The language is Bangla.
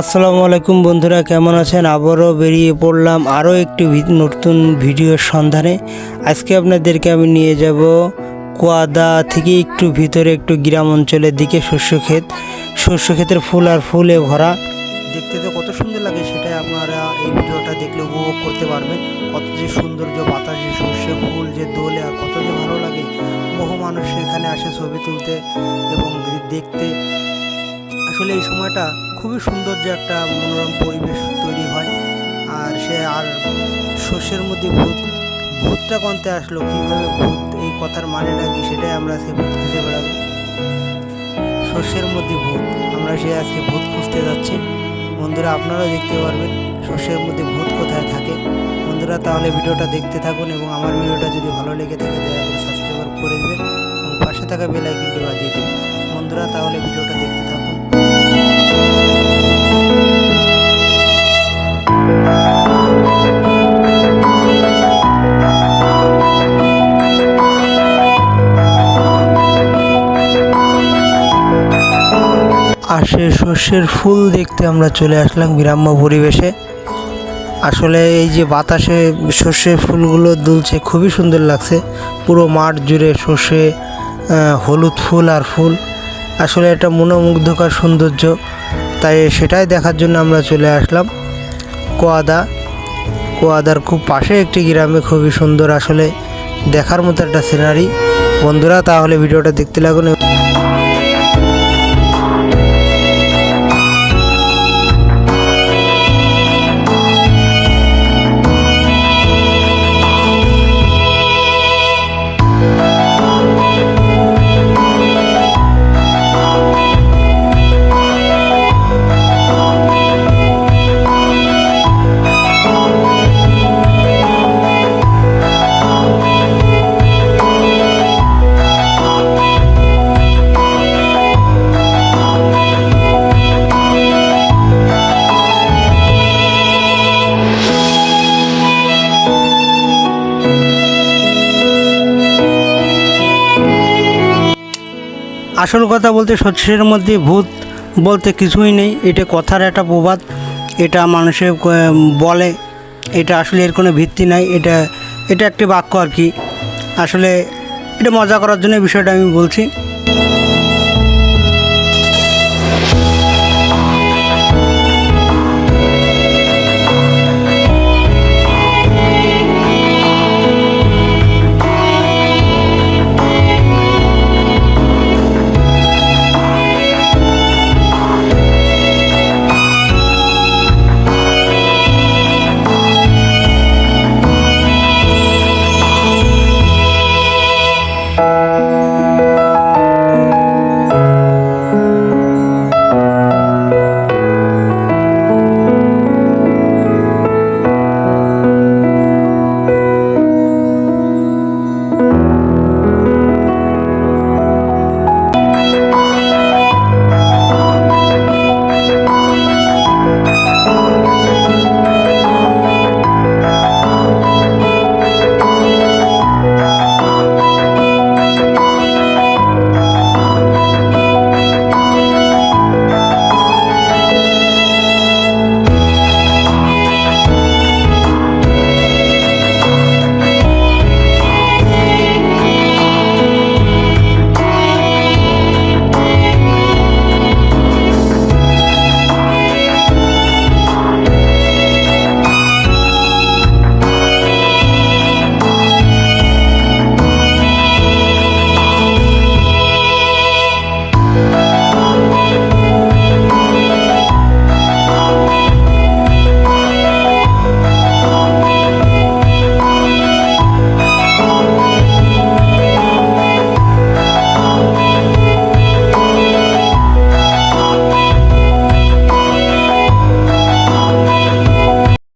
আসসালামু আলাইকুম বন্ধুরা, কেমন আছেন? আবারও বেরিয়ে পড়লাম আরও একটি নতুন ভিডিওর সন্ধানে। আজকে আপনাদেরকে আমি নিয়ে যাব কোয়াদা থেকে একটু ভিতরে একটু গ্রাম অঞ্চলের দিকে শস্য ক্ষেত শস্য ক্ষেতের ফুল আর ফুলে ভরা। দেখতে তো কত সুন্দর লাগে, সেটাই আপনারা এই ভিডিওটা দেখলে উপভোগ করতে পারবেন। কত যে সৌন্দর্য, বাতাসে সর্ষে ফুল, যে দোলে, আর কত যে ভালো লাগে। বহু মানুষ এখানে আসে ছবি তুলতে এবং দেখতে। আসলে এই সময়টা খুবই সৌন্দর্য একটা মনোরম পরিবেশ তৈরি হয়। আর সে আর শস্যের মধ্যে ভূত, ভূতটা কনতে আসলো, কীভাবে ভূত এই কথার মানেটা কি সেটাই আমরা সে ভূত খুঁজে বেড়াবো। শস্যের মধ্যে ভূত, আমরা সে আজকে ভূত খুঁজতে যাচ্ছি। বন্ধুরা, আপনারাও দেখতে পারবেন শস্যের মধ্যে ভূত কোথায় থাকে। বন্ধুরা, তাহলে ভিডিওটা দেখতে থাকুন এবং আমার ভিডিওটা যদি ভালো লেগে থাকে, দয়া করে সাবস্ক্রাইব করে দেবেন এবং পাশে থাকা বেল আইকনটি বাজিয়ে দেবেন। বন্ধুরা, তাহলে ভিডিওটা দেখতে সে শস্যের ফুল দেখতে আমরা চলে আসলাম গ্রাম্য পরিবেশে। আসলে এই যে বাতাসে সর্ষে ফুলগুলো দুলছে, খুবই সুন্দর লাগছে। পুরো মাঠ জুড়ে সর্ষে হলুদ ফুল আর ফুল। আসলে এটা মনোমুগ্ধকর সৌন্দর্য। তাই সেটাই দেখার জন্য আমরা চলে আসলাম। কোয়াদা, কোয়াদার খুব পাশে একটি গ্রামে, খুবই সুন্দর আসলে দেখার মতো একটা সিনারি বন্ধুরা, তাহলে ভিডিওটা দেখতে লাগুন। আসল কথা বলতে শস্যের মধ্যে ভূত বলতে কিছুই নেই। এটা কথার একটা প্রবাদ। এটা মানুষে বলে। এটা আসলে এর কোনো ভিত্তি নাই। এটা এটা একটি বাক্য আর কি। আসলে এটা মজা করার জন্য বিষয়টা আমি বলছি।